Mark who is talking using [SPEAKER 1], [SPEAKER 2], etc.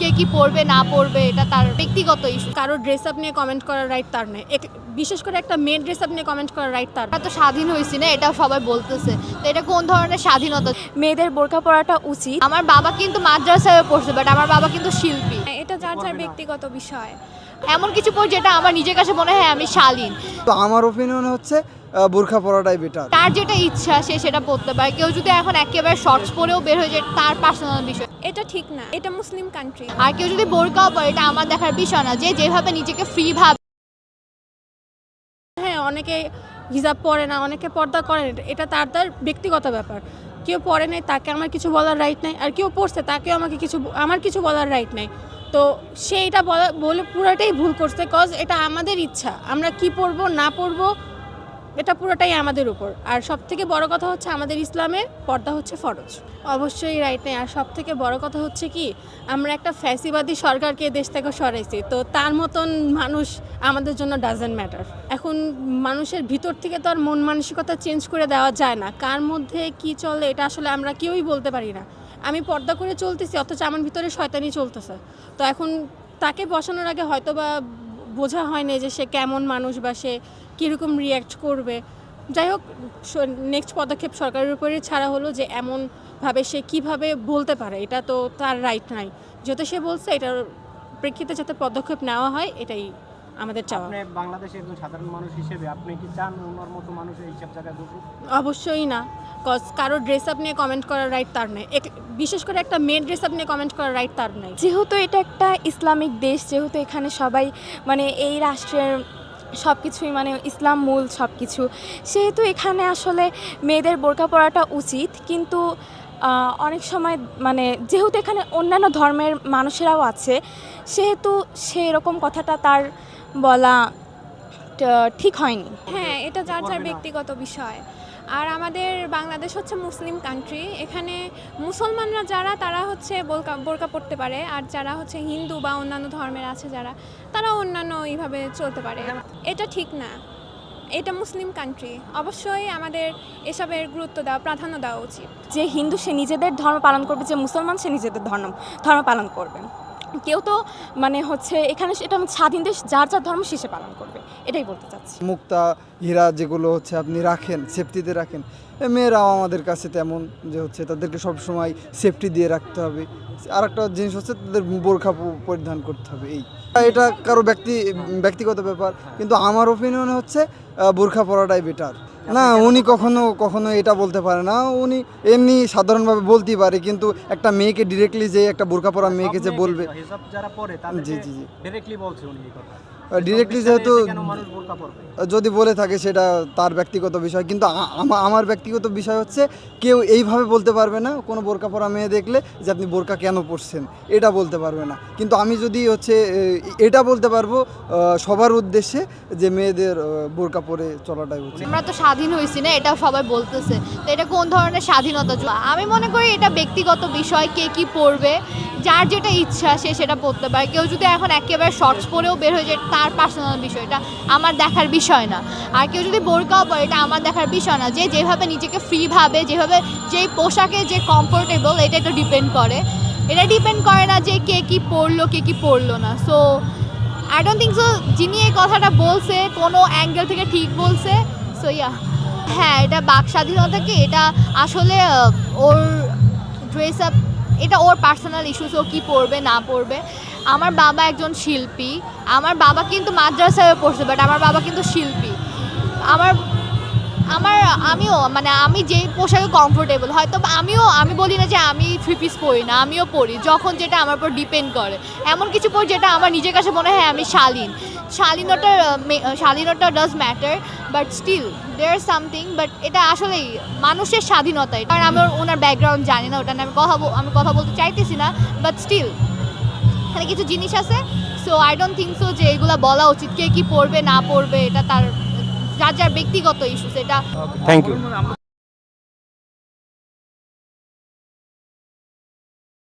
[SPEAKER 1] কে কি পড়বে না পড়বে এটা তার ব্যক্তিগত ইস্যু
[SPEAKER 2] কারও ড্রেস আপ নিয়ে কমেন্ট করার রাইট তার নেই। বিশেষ করে একটা মেয়ের ড্রেস আপ নিয়ে কমেন্ট করার রাইট তার
[SPEAKER 1] তো স্বাধীন হয়েছি না এটা সবাই বলতেছে। তো এটা কোন ধরনের স্বাধীনতা?
[SPEAKER 3] মেয়েদের বোরখা পরাটা উচিত।
[SPEAKER 1] আমার বাবা কিন্তু মাদ্রাসায় পড়ছে বাট আমার বাবা কিন্তু শিল্পী।
[SPEAKER 3] এটা যার যার ব্যক্তিগত বিষয়।
[SPEAKER 1] এমন কিছু পর যেটা আমার নিজের কাছে মনে হয় আমি শালীন।
[SPEAKER 4] তো আমার ওপিনিয়ন হচ্ছে বোরখা পরাটাই বেটার
[SPEAKER 1] তার যেটা ইচ্ছা সে সেটা পড়তে পারে। কেউ যদি এখন একেবারে শর্টস পরেও বের হয়ে যায় তার পার্সোনাল বিষয়।
[SPEAKER 3] এটা ঠিক না এটা মুসলিম কান্ট্রি
[SPEAKER 1] আর কেউ যদি বোরকাও পরে এটা আমার দেখার বিষয় না। যে যেভাবে নিজেকে ফ্রি ভাবে
[SPEAKER 2] হ্যাঁ অনেকে হিজাব পরে না অনেকে পর্দা করে না এটা তার তার ব্যক্তিগত ব্যাপার। কেউ পড়ে নাই, তাকে আমার কিছু বলার রাইট নাই, আর কেউ পড়ছে, তাকেও আমাকে কিছু আমার কিছু বলার রাইট নাই। তো সে এটা বলা বলে পুরোটাই ভুল করছে কজ এটা আমাদের ইচ্ছা, আমরা কি পড়ব, না পড়ব এটা পুরোটাই আমাদের উপর। আর সব থেকে বড় কথা হচ্ছে আমাদের ইসলামে পর্দা হচ্ছে ফরজ। অবশ্যই রাইট নেই। আর সব থেকে বড় কথা হচ্ছে কি, আমরা একটা ফ্যাসিবাদী সরকারকে দেশ থেকে সরাইছি, তো তার মতন মানুষ আমাদের জন্য ডাজেন্ট ম্যাটার এখন মানুষের ভিতর থেকে তো আর মন মানসিকতা চেঞ্জ করে দেওয়া যায় না। কার মধ্যে কি চলে, এটা আসলে আমরা কেউই বলতে পারি না। আমি পর্দা করে চলতেছি, অথচ আমার ভিতরে শয়তানি চলতেছে। তো এখন তাকে বসানোর আগে হয়তো বা বোঝা হয় না যে সে কেমন মানুষ বা সে কীরকম রিয়্যাক্ট করবে। যাই হোক নেক্সট পদক্ষেপ সরকারের উপরে ছাড়া হলো যে এমনভাবে সে কীভাবে বলতে পারে, এটা তো তার রাইট নাই। যেহেতু সে বলছে, এটার প্রেক্ষিতে যাতে পদক্ষেপ নেওয়া হয়, এটাই আমাদের চাওয়া।
[SPEAKER 5] আপনি বাংলাদেশের একজন সাধারণ মানুষ হিসেবে আপনি কি চান ওনার মতো মানুষ এইসব জায়গায় বসুক
[SPEAKER 2] অবশ্যই না কজ কারও ড্রেস আপ নিয়ে কমেন্ট করার রাইট তার নেই। বিশেষ করে একটা মেয়ের ড্রেস আপ নিয়ে কমেন্ট করার রাইট তার নেই।
[SPEAKER 3] যেহেতু এটা একটা ইসলামিক দেশ যেহেতু এখানে সবাই মানে এই রাষ্ট্রের সব কিছুই মানে ইসলাম মূল সব কিছু সেহেতু এখানে আসলে মেয়েদের বোরকা পরাটা উচিত। কিন্তু অনেক সময় মানে যেহেতু এখানে অন্যান্য ধর্মের মানুষেরাও আছে সেহেতু সেরকম কথাটা তার বলা ঠিক হয়নি। হ্যাঁ এটা যার যার ব্যক্তিগত বিষয়। আর আমাদের বাংলাদেশ হচ্ছে মুসলিম কান্ট্রি এখানে মুসলমানরা যারা তারা হচ্ছে বোরকা বোরকা পড়তে পারে আর যারা হচ্ছে হিন্দু বা অন্যান্য ধর্মের আছে যারা তারা অন্যান্য এইভাবে চলতে পারে। এটা ঠিক না। এটা মুসলিম কান্ট্রি অবশ্যই আমাদের এসবের গুরুত্ব দেওয়া প্রাধান্য দেওয়া উচিত। যে হিন্দু সে নিজেদের ধর্ম পালন করবে যে মুসলমান সে নিজেদের ধর্ম ধর্ম পালন করবে। কেউ তো মানে হচ্ছে এখানে এটা স্বাধীন দেশ, যার যার ধর্ম সে পালন করবে। এটাই বলতে চাচ্ছি।
[SPEAKER 4] মুক্তা, হীরা যেগুলো হচ্ছে আপনি রাখেন সেফটিতে রাখেন মেয়েরাও আমাদের কাছে তেমন যে হচ্ছে তাদেরকে সবসময় সেফটি দিয়ে রাখতে হবে। আর একটা জিনিস হচ্ছে তাদের বোরখা পরিধান করতে হবে, এই। এটা কারও ব্যক্তি ব্যক্তিগত ব্যাপার, কিন্তু আমার ওপিনিয়ন হচ্ছে বোরখা পরাটাই বেটার না উনি কখনো কখনো এটা বলতে পারে না। উনি এমনি সাধারণভাবে বলতেই পারে কিন্তু একটা মেয়েকে ডিরেক্টলি যে একটা বোরখা পরা মেয়েকে যে বলবে জি জি জি।
[SPEAKER 5] ডিরেক্টলি বলছে উনি এই কথা।
[SPEAKER 4] ডিরেক্টলি যেহেতু
[SPEAKER 5] এসে কেন মানুষ বোরকা পরবে।
[SPEAKER 4] যদি বলে থাকে সেটা তার ব্যক্তিগত বিষয়। কিন্তু আমার ব্যক্তিগত বিষয় হচ্ছে কেউ এইভাবে বলতে পারবে না কোনো বোরকা পরা মেয়ে দেখলে যে আপনি বোরকা কেন পরছেন এটা বলতে পারবে না। কিন্তু আমি যদি হচ্ছে এটা বলতে পারব সবার উদ্দেশ্যে যে মেয়েদের বোরকা পরে চলাটাই উচিত
[SPEAKER 1] আমরা তো স্বাধীন হয়েছি না এটা সবাই বলতেছে। তো এটা কোন ধরনের স্বাধীনতা? আমি মনে করি এটা ব্যক্তিগত বিষয় কে কি পড়বে যার যেটা ইচ্ছা সে সেটা পড়তে পারে। কেউ যদি এখন একেবারে শর্টস পরেও বের হয়ে যায়, তার পার্সোনাল বিষয় এটা আমার দেখার বিষয় না। আর কেউ যদি বোরকাও পরে, এটা আমার দেখার বিষয় না। যে যেভাবে নিজেকে ফ্রি ভাবে, যেভাবে যেই পোশাকে যে কমফোর্টেবল এটা একটু ডিপেন্ড করে। এটা ডিপেন্ড করে না যে কে কি পড়ল কে কি পড়ল না। So I don't think so যিনি এই কথাটা বলছে, কোনো অ্যাঙ্গেল থেকে ঠিক বলছে। সো ইয়া হ্যাঁ এটা বাক স্বাধীনতা কি? এটা আসলে ওর ড্রেস আপ এটা ওর পার্সোনাল ইস্যুস ও কী পড়বে, না পড়বে। আমার বাবা একজন শিল্পী। আমার বাবা কিন্তু মাদ্রাসায় পড়ছে বাট আমার বাবা কিন্তু শিল্পী। আমার আমার, আমিও মানে আমি যে পোশাকে কমফোর্টেবল হয়তো আমিও, আমি বলি না যে আমি থ্রি পিস পরি না, আমিও পরি, যখন যেটা আমার উপর ডিপেন্ড করে। এমন কিছু পরি যেটা আমার নিজের কাছে মনে হয় আমি শালীন। শালীনতা শালীনতা does matter but still there something but এটা আসলেই মানুষের স্বাধীনতা। কারণ আমি ওনার ব্যাকগ্রাউন্ড জানি না, ওটা আমি কথা আমি কথা বলতে চাইতেছি না বাট স্টিল এখানে কিছু জিনিস আছে so I don't think so যে এগুলো বলা উচিত, কে কি পড়বে, না পড়বে, এটা তার যার যার ব্যক্তিগত ইস্যু সেটা
[SPEAKER 5] থ্যাংক ইউ